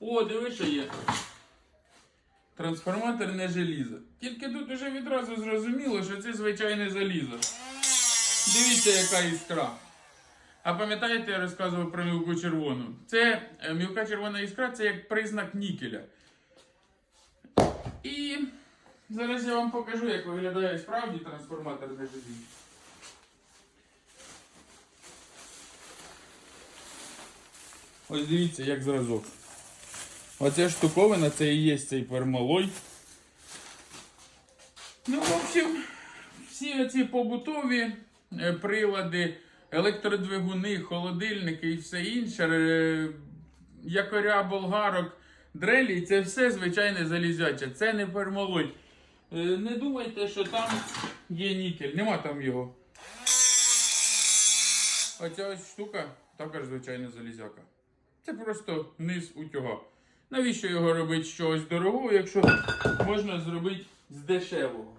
О, диви, що є. Трансформатор не желізо. Тільки тут уже відразу зрозуміло, що це звичайне залізо. Дивіться, яка іскра. А пам'ятаєте, я розказував про мілку червону? Це е, мілка червона іскра це як признак нікеля. І зараз я вам покажу, як виглядає справді трансформатор на желізі. Ось дивіться, як зразок. Оця штуковина, це і є цей пермалой. Ну, в общем, всі ці побутові е, прилади, електродвигуни, холодильники і все інше, е, якоря болгарок, дрелі, це все звичайне залізяче. Це не пермалой. Е, Не думайте, що там є нікель, нема там його. Оця штука також звичайна залізяка. Це просто низ утюга. Навіщо його робити чогось дорогого, якщо можна зробити з дешевого?